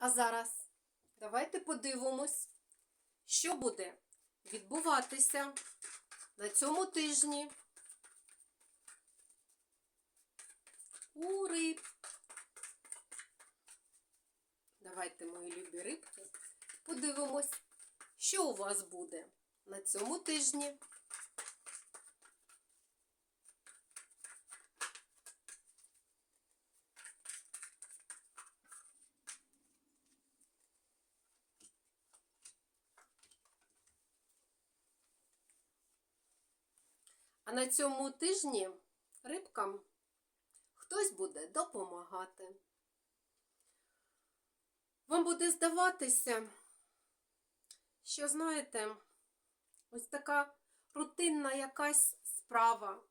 А зараз давайте подивимось, що буде відбуватися на цьому тижні у риб. Давайте, мої любі рибки, подивимось, що у вас буде на цьому тижні. А на цьому тижні рибкам хтось буде допомагати. Вам буде здаватися, що, знаєте, ось така рутинна якась справа,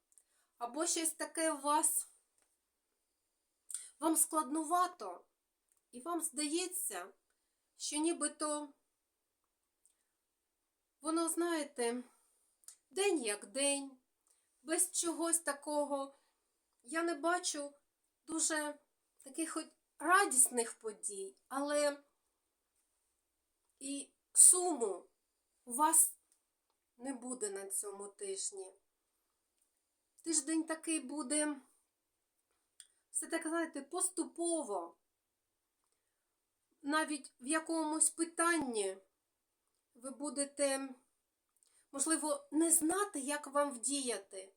або щось таке у вас вам складнувато, і вам здається, що нібито воно, знаєте, день як день, без чогось такого. Я не бачу дуже таких от радісних подій, але і суму у вас не буде на цьому тижні. Тиждень такий буде, все так, знаєте, поступово. Навіть в якомусь питанні ви будете, можливо, не знати, як вам вдіяти,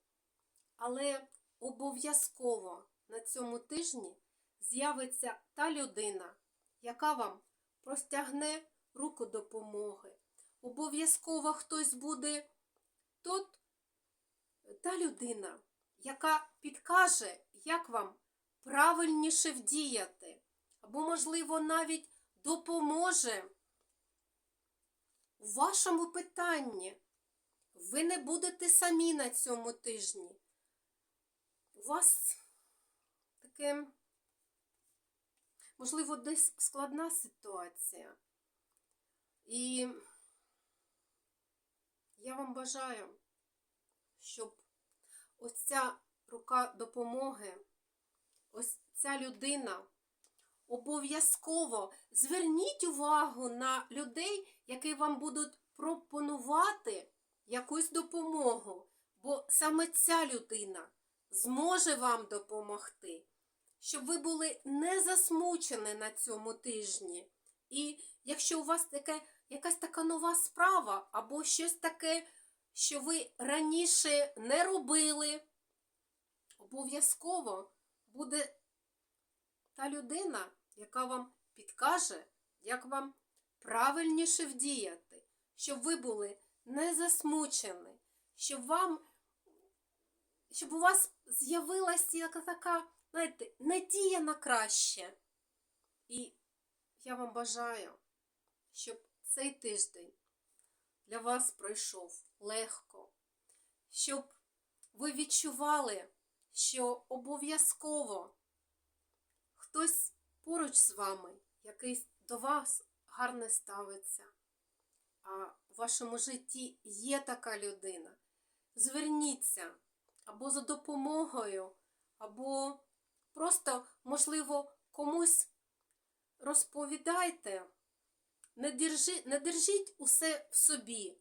але обов'язково на цьому тижні з'явиться та людина, яка вам простягне руку допомоги. Обов'язково хтось буде тот, та людина, яка підкаже, як вам правильніше вдіяти, або, можливо, навіть допоможе у вашому питанні. Ви не будете самі на цьому тижні. У вас таке, можливо, десь складна ситуація. І я вам бажаю, щоб ось ця рука допомоги, ось ця людина обов'язково зверніть увагу на людей, які вам будуть пропонувати якусь допомогу, бо саме ця людина зможе вам допомогти, щоб ви були не засмучені на цьому тижні. І якщо у вас таке, якась така нова справа, або щось таке, що ви раніше не робили, обов'язково буде та людина, яка вам підкаже, як вам правильніше вдіяти, щоб ви були не засмучені, щоб вам, щоб у вас з'явилася така, знаєте, надія на краще. І я вам бажаю, щоб цей тиждень для вас пройшов легко, щоб ви відчували, що обов'язково хтось поруч з вами, який до вас гарне ставиться. А в вашому житті є така людина. Зверніться або за допомогою, або просто, можливо, комусь розповідайте. Не, держи, не держіть усе в собі.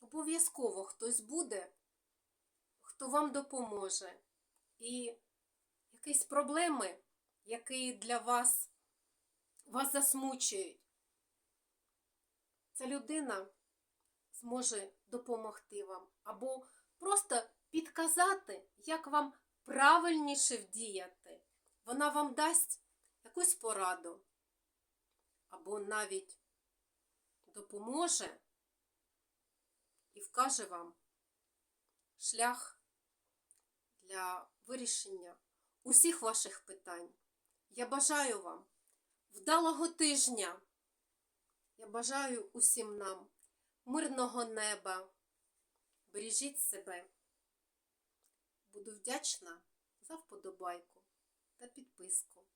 Обов'язково хтось буде, хто вам допоможе. І якісь проблеми, які для вас, вас засмучують, ця людина зможе допомогти вам. Або просто підказати, як вам правильніше вдіяти. Вона вам дасть якусь пораду. Або навіть допоможе і вкаже вам шлях для вирішення усіх ваших питань. Я бажаю вам вдалого тижня. Я бажаю усім нам мирного неба. Бережіть себе. Буду вдячна за вподобайку та підписку.